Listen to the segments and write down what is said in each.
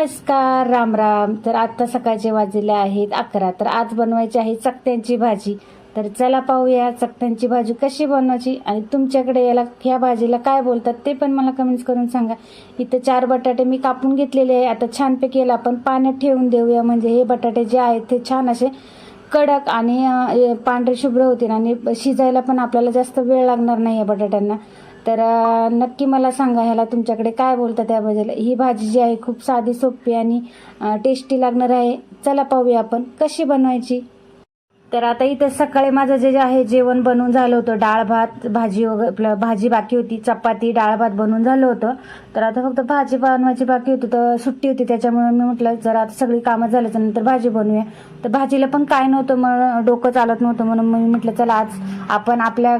नमस्कार राम राम. तर आता सकाळचे वाजले आहेत अकरा. तर आज बनवायची आहे चकत्यांची भाजी. तर चला पाहूया चकत्यांची भाजी कशी बनवायची आणि तुमच्याकडे याला ह्या भाजीला काय बोलतात ते पण मला कमेंट्स करून सांगा. इथं चार बटाटे मी कापून घेतलेले आहे. आता छानपैकी याला आपण पाण्यात ठेवून देऊया. म्हणजे हे बटाटे जे आहेत ते छान असे कडक आणि पांढरे शुभ्र होतील आणि शिजायला पण आपल्याला जास्त वेळ लागणार नाही या बटाट्यांना. तर नक्की मला सांगा ह्याला तुमच्याकडे काय बोलता त्याबद्दल. ही भाजी जी आहे खूप साधी सोपी आणि टेस्टी लागणार आहे. चला पाहूया आपण. कशी बनवायची? तर आता इथं सकाळी माझं जे जे आहे जेवण बनवून झालं होतं. डाळ भात भाजी वगैरे आपलं भाजी बाकी होती चपाती डाळ भात बनवून झालं होतं. तर आता फक्त भाजी बनवायची बाकी होती. तर सुट्टी होती त्याच्यामुळे मी म्हटलं जर आता सगळी कामं झाल्याच्यानंतर भाजी बनवूया. तर भाजीला पण काय नव्हतं मग डोकं चालत नव्हतं. म्हणून मी म्हटलं चला आज आपण आपल्या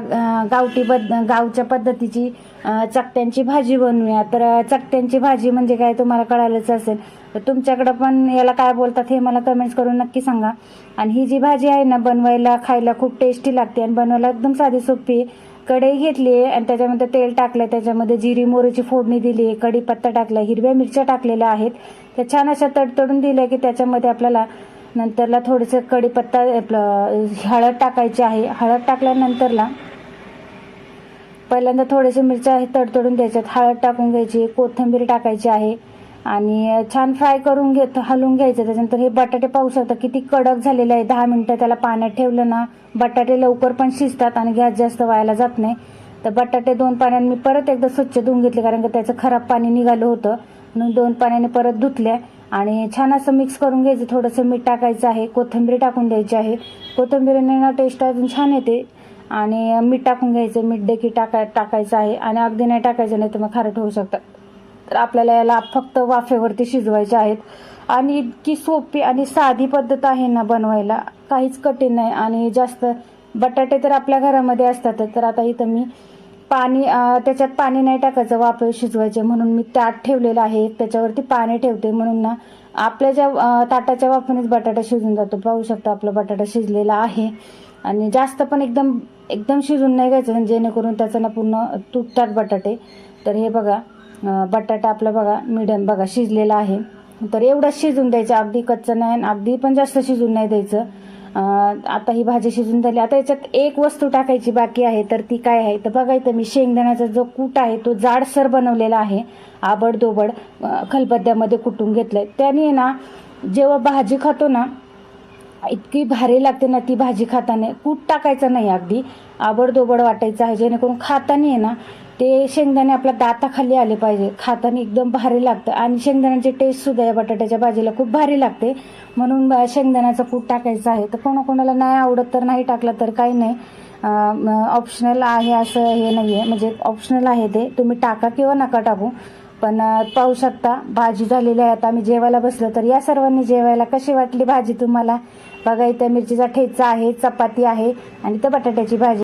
गावठी पद्ध गावच्या पद्धतीची चकट्यांची चकत्यांची भाजी बनवूया. तर चकट्यांची चकत्यांची भाजी म्हणजे काय तुम्हाला कळालंच असेल. तर तुमच्याकडं पण याला काय बोलतात हे मला कमेंट्स करून नक्की सांगा. आणि ही जी भाजी आहे ना बनवायला खायला खूप टेस्टी लागते आणि बनवायला एकदम साधी सोपी. आहे. कढई घेतली आहे आणि त्याच्यामध्ये तेल टाकलं त्याच्यामध्ये जिरी मोरीची फोडणी दिली आहे कढीपत्ता टाकला हिरव्या मिरच्या टाकलेल्या आहेत. त्या छान अशा तडतडून दिल्या की त्याच्यामध्ये आपल्याला नंतरला थोडंसं कढीपत्ता आपलं हळद टाकायची आहे. हळद टाकल्यानंतरला पहिल्यांदा थोडेसे मिरच्या तडतडून द्यायच्यात. हळद टाकून घ्यायची कोथिंबीर टाकायची आहे. आणि छान फ्राय करून घेत हलवून घ्यायचं. त्याच्यानंतर हे बटाटे पाहू शकता किती कडक झालेले आहे. दहा मिनटं त्याला पाण्यात ठेवलं ना बटाटे लवकर पण शिजतात आणि गॅस जास्त व्हायला जात नाही. तर बटाटे दोन पाण्याने मी परत एकदा स्वच्छ धुवून घेतले कारण की त्याचं खराब पाणी निघालं होतं. म्हणून दोन पाण्याने परत धुतल्या आणि छान असं मिक्स करून घ्यायचं. थोडंसं मीठ टाकायचं आहे कोथिंबीर टाकून द्यायची आहे. कोथिंबीरीने ना टेस्ट अजून छान येते. आणि मीठ टाकून घ्यायचं मीठ देखील टाकाय टाकायचं आहे. आणि अगदी नाही टाकायचं नाही तर मग खारट होऊ शकतात तर आपल्याला याला फक्त वाफेवरती शिजवायचे आहेत. आणि इतकी सोपी आणि साधी पद्धत आहे ना बनवायला. काहीच कठीण नाही. आणि जास्त बटाटे तर आपल्या घरामध्ये असतातच तर आता इथं मी पाणी त्याच्यात पाणी नाही टाकायचं वाफे शिजवायचे. म्हणून मी ताट ठेवलेलं आहे. त्याच्यावरती पाणी ठेवते. म्हणून ना आपल्या ज्या ताटाच्या वाफेनेच बटाटा शिजून जातो. पाहू शकता आपला बटाटा शिजलेला आहे. आणि जास्त पण एकदम एकदम शिजून नाही घ्यायचं. जेणेकरून त्याचं ना पूर्ण तुटतात बटाटे. तर हे बघा. बटाटा आपला बघा मिडियम बघा शिजलेला आहे. तर एवढं शिजून द्यायचं. अगदी कच्चं नाही आणि अगदी पण जास्त शिजून नाही द्यायचं. आता ही भाजी शिजून झाली. आता याच्यात एक वस्तू टाकायची बाकी आहे. तर ती काय आहे? तर बघा इथं मी शेंगदाण्याचा जो कूट आहे तो जाडसर बनवलेला आहे. आबडदोबड अं, खलबत्त्यामध्ये कुटून घेतलंय. त्याने ना जेव्हा भाजी खातो ना इतकी भारी लागते ना ती भाजी खाताना. कूट टाकायचं नाही अगदी. आबडदोबड वाटायचं आहे. जेणेकरून खाताना आहे ना ते शेंगदाणे आपल्या दाताखाली आले पाहिजे. खाताना एकदम भारी लागतं. आणि शेंगदाण्याची टेस्ट सुद्धा या बटाट्याच्या भाजीला खूप भारी लागते. म्हणून शेंगदाण्याचं कूट टाकायचं आहे. तर कोणाकोणाला नाही आवडत तर नाही टाकलं तर काही नाही. ऑप्शनल आहे असं हे नाही आहे म्हणजे ऑप्शनल आहे ते. तुम्ही टाका किंवा नका टाकू. पण पाहू शकता. भाजी झालेली आहे. आता आम्ही जेवायला बसलो तर या सर्वांनी जेवायला कशी वाटली भाजी तुम्हाला? बघा इथं मिरचीचा ठेचा आहे चपाती आहे आणि तर बटाट्याची भाजी.